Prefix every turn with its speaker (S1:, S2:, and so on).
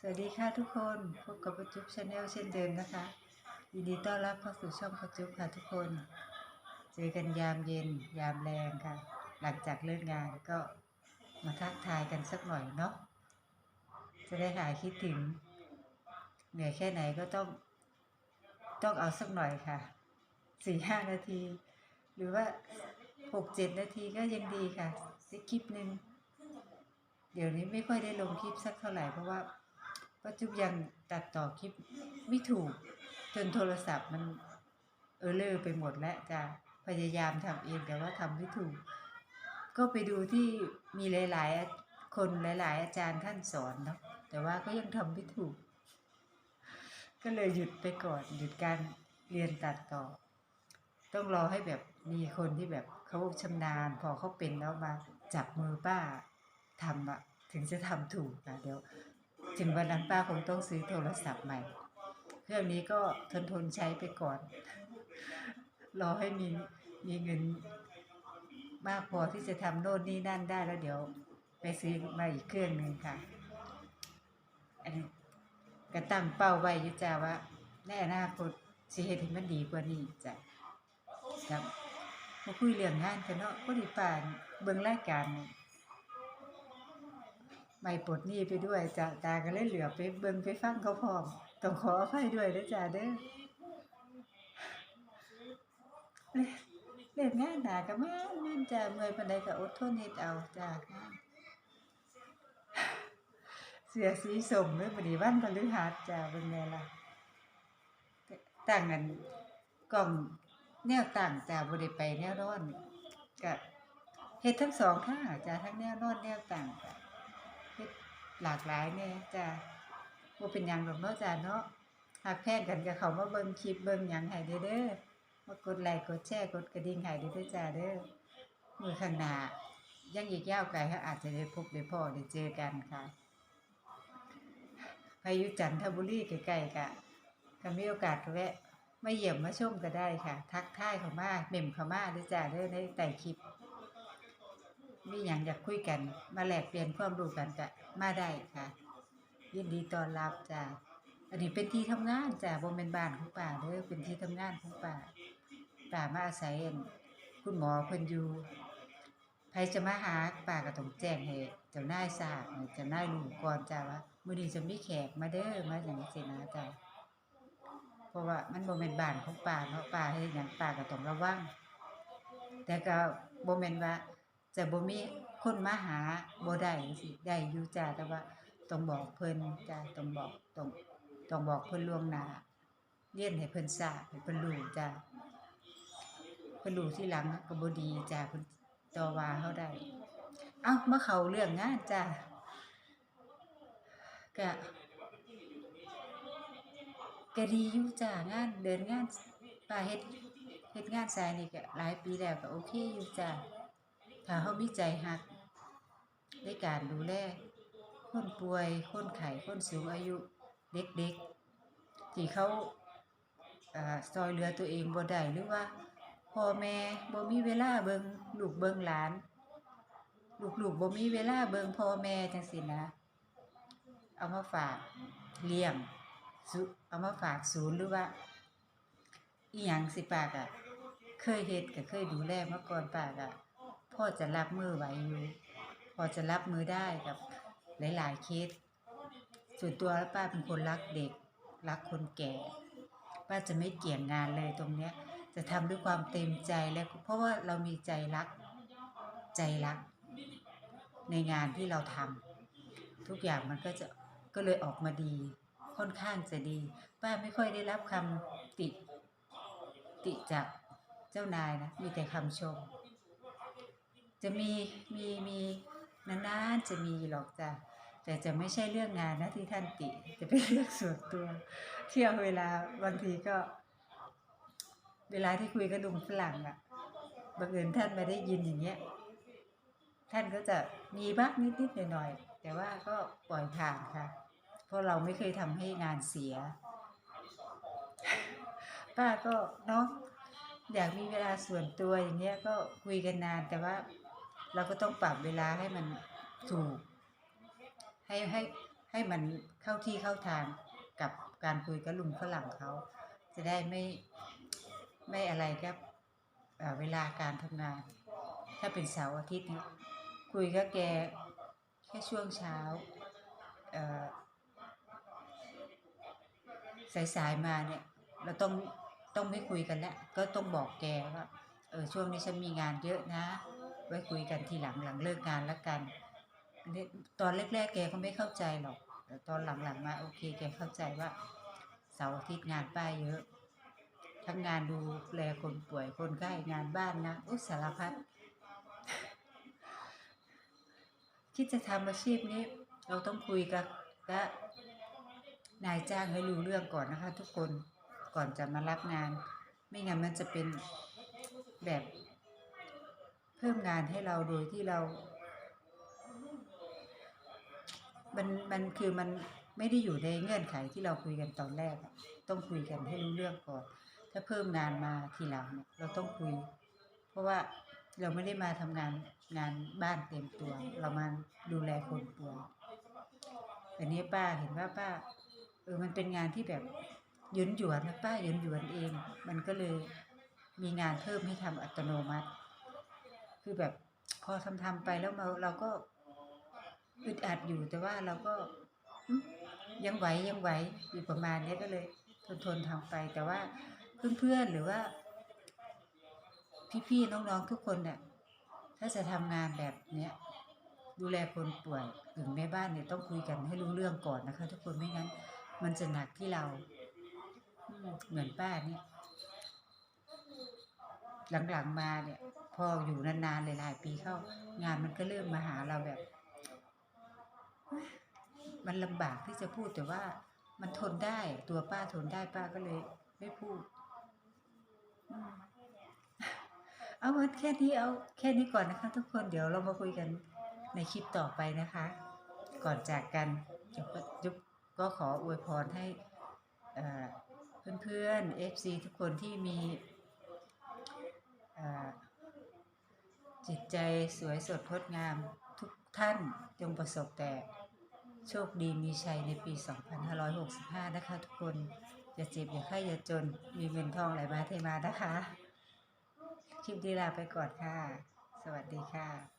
S1: สวัสดีค่ะทุกคนพบกับประจุบชาแนลเช่นเดิมนะคะยินดีต้อนรับเข้าสู่ช่องประจุบค่ะทุกคน เจอกันยามเย็น ยามแรงค่ะ หลังจากเลิกงานก็มาทักทายกันสักหน่อยเนาะจะได้หายคิดถึง เหนื่อยแค่ไหนก็ต้องต้องเอาสักหน่อยค่ะสี่ห้านาที หรือว่าหกเจ็ดนาทีก็ยังดีค่ะสักคลิปหนึ่งเดี๋ยวนี้ไม่ค่อยได้ลงคลิปสักเท่าไหร่เพราะว่า ปัจจุบันตัดต่อคลิปไม่ถูก จนโทรศัพท์มันเออเลอไปหมดแล้วจะพยายามทำเองแต่ว่าทำไม่ถูก ก็ไปดูที่มีหลายๆ คนหลาย ๆ อาจารย์ท่านสอนเนาะแต่ว่าก็ยังทำไม่ถูก ก็เลยหยุดไปก่อนหยุดการเรียนตัดต่อ ต้องรอให้แบบมีคนที่แบบเขาชำนาญ พอเขาเป็นแล้วมาจับมือป้าทำอะถึงจะทำถูกนะเดี๋ยว ถึงวันนั้นป้าคงต้องซื้อโทรศัพท์ใหม่ เครื่องนี้ก็ทนทนๆใช้ไปก่อน รอให้มีมีเงินมากพอที่จะทำโน่นนี่นั่นได้แล้วเดี๋ยว ไปซื้อมาอีกเครื่องหนึ่งค่ะ อันนี้ก็ตั้งเป้าไว้ยุจ้าว่าในอนาคตสิเฮ็ดให้มันดีกว่านี้จ้ะครับมาคุยเรื่องงานกันเนาะพอดีป่านเบิ่งรายการ ไม่ปลดหนี้ไปด้วยจ้ะตาก็เลยเหลือไปเบิ่งไปฟังเขาพร้อมต้องขออภัยด้วยนะจ้ะเด้อเล่นงานหนาก็แม่นแม่นจ้ะเมื่อยปานใดก็อดทนเฮ็ดเอาจ้ะงานเสื้อสีส้มเด้อบัดนี้วันพฤหัสจ้ะเบิ่งล่ะตั้งกันกล่องแนวตั้งจ้ะบ่ได้ไปแนวนอนก็เฮ็ดทั้งสองท่าจ้ะทั้งแนวนอนแนวตั้งจ้ะ หลากหลายแน่จ้ะบ่เป็นหยังดอกเนาะจ้ะเนาะหากแพงกันก็เขามาเบิ่งคลิปเบิ่งหยังให้เด้อเด้อมากดไลค์กดแชร์กดกระดิ่งให้เด้อเด้อจ้ะเด้อมือข้างหน้ายังอีกยาวไกลเขาอาจจะได้พบได้พ้อได้เจอกันค่ะใครอยู่จันทบุรีใกล้ๆก็ก็มีโอกาสแวะมาเยี่ยมมาชมก็ได้ค่ะ ทักทายเขามาเม่มเขามาด้อจ้ะเด้อในใต้คลิป มีหยังอยากคุยกัน มาแลกเปลี่ยนความรู้กันก็มาได้ค่ะ ยินดีต้อนรับจ้ะอันนี้เป็นที่ทำงานจ้ะบ่แม่นบ้านของป้าเด้อเป็นที่ทำงานของป้าป้ามาอาศัยอั่นคุณหมอเพิ่นอยู่ใครจะมาหาป้าก็ต้องแจ้งให้เจ้านายทราบเจ้านายรู้ก่อนจ้ะว่ามื้อนี้จะมีแขกมาเด้อมาหยังซี่นะจ้ะเพราะว่ามันบ่แม่นบ้านของป้าเนาะป้าเฮ็ดหยังป้าก็ต้องระวังแต่ก็บ่แม่นว่า จะบ่มีคนมาหาบ่ได้จังซี่ได้อยู่จ้าแต่ว่าต้องบอกเพิ่นจ้าต้องบอกต้องต้องบอกเพิ่นล่วงหน้าเรียนให้เพิ่นทราบให้เพิ่นรู้จ้าเพิ่นรู้ที่หลังก็บ่ดีจ้าเพิ่นต่อว่าเฮาได้เอ้ามาเข้าเรื่องงานจ้าก็ก็ดีอยู่จ้างานเดินงานป้าเฮ็ดเฮ็ดงานสายนี่ก็หลายปีแล้วก็โอเคอยู่จ้า ถ้าเขามีใจหักในการดูแลคนป่วย คนไข้คนสูงอายุเด็กๆ ที่เขาอซอยเหลือตัวเองบ่ได้หรือว่าพ่อแม่บ่มีเวลาเบิงลูกเบิงหลาน ลูกๆบ่มีเวลาเบิงพ่อแม่จังซี่นะ เอามาฝากเลี้ยงเอามาฝากศูนย์หรือว่าอีหยังสิปากอะเคยเฮ็ดก็เคยดูแลมาก่อนปากอะ พ่อจะรับมือไหวอยู่พอจะรับมือได้กับหลายๆเคสส่วนตัวแล้วป้าเป็นคนรักเด็ก รักคนแก่ ป้าจะไม่เกี่ยงงานเลยตรงเนี้ย จะทำด้วยความเต็มใจและเพราะว่าเรามีใจรัก ใจรัก ในงานที่เราทำทุกอย่างมันก็จะก็เลยออกมาดี ค่อนข้างจะดี ป้าไม่ค่อยได้รับคำติ ติจากเจ้านายนะ มีแต่คำชม จะมีมีมีนานๆจะมีหรอกจ้ะแต่จะไม่ใช่เรื่องงานนะที่ท่านติ จะเป็นเรื่องส่วนตัว เที่ยวเวลาบางทีก็ เวลาที่คุยกับลุงฝรั่งอะบังเอิญท่านมาได้ยินอย่างเงี้ย ท่านก็จะมีบ้างนิดๆหน่อยๆแต่ว่าก็ปล่อยผ่านค่ะ เพราะเราไม่เคยทำให้งานเสีย ป้าก็เนาะอยากมีเวลาส่วนตัวอย่างเงี้ยก็คุยกันนานแต่ว่า เราก็ต้องปรับเวลาให้มันถูก ให้ให้ให้มันเข้าที่เข้าทางกับการคุยกับลุงฝรั่งเขา จะได้ไม่ไม่อะไรกับเวลาการทำงาน ถ้าเป็นเสาร์อาทิตย์นี่ยคุยกับแกแค่ช่วงเช้าสายๆมาเนี่ย เราต้องต้องไม่คุยกันแล้ว ก็ต้องบอกแกว่าเออช่วงนี้ฉันมีงานเยอะนะ ไว้คุยกันทีหลังหลังเลิกงานแล้วกัน ตอนแรกๆแกก็ไม่เข้าใจหรอก แต่ตอนหลังๆมาโอเคแกเข้าใจว่าเสาร์อาทิตย์งานป้าเยอะ ทั้งงานดูแลคนป่วยคนไข้งานบ้านนะอุสารพัดคิดจะทำอาชีพนี้ เราต้องคุยกับกับนายจ้างให้รู้เรื่องก่อนนะคะ ทุกคนก่อนจะมารับงาน ไม่งั้นมันจะเป็นแบบ เพิ่มงานให้เราโดยที่เรา มันมันคือมันไม่ได้อยู่ในเงื่อนไขที่เราคุยกันตอนแรกอะต้องคุยกันให้รู้เรื่องก่อน ถ้าเพิ่มงานมาทีหลังเนี่ยเราต้องคุย เพราะว่าเราไม่ได้มาทำงานงานบ้านเต็มตัว เรามาดูแลคนป่วยแต่นี้ป้าเห็นว่าป้า เออมันเป็นงานที่แบบหยุนหยวนนะป้าหยุนหยวนเอง มันก็เลยมีงานเพิ่มให้ทำอัตโนมัติ คือแบบพอทำทำไปแล้วเราเราก็อึดอัดอยู่แต่ว่าเราก็ยังไหวยังไหวอยู่ประมาณนี้ก็เลยทนทนทำไป แต่ว่าเพื่อนๆหรือว่า พี่ๆน้องๆทุกคนเนี่ยถ้าจะทำงานแบบเนี้ยดูแลคนป่วยถึงแม่บ้านเนี่ยต้องคุยกันให้รู้เรื่องก่อนนะคะ ทุกคนไม่งั้น มันจะหนักที่เราเหมือนป้าเนี่ย หลังๆมาเนี่ย พออยู่นานๆหลายๆปีเข้างานมันก็เริ่มมาหาเราแบบ มันลำบากที่จะพูดแต่ว่ามันทนได้ตัวป้าทนได้ป้าก็เลย ไม่พูด เอาแค่นี้เอาแค่นี้ก่อนนะคะ ทุกคนเดี๋ยวเรามาคุยกันในคลิปต่อไปนะคะ ก่อนจากกันจุ๊บจุ๊บก็ขออวยพรให้เพื่อนๆ FC ทุกคนที่มี จิตใจสวยสดงดงามทุกท่านจงประสบแต่โชคดีมีชัยในปี 2565 นะคะทุกคน อย่าเจ็บอย่าไข้อย่าจน มีเงินทองไหลมาเทมานะคะ คลิปดีลาไปก่อนค่ะ สวัสดีค่ะ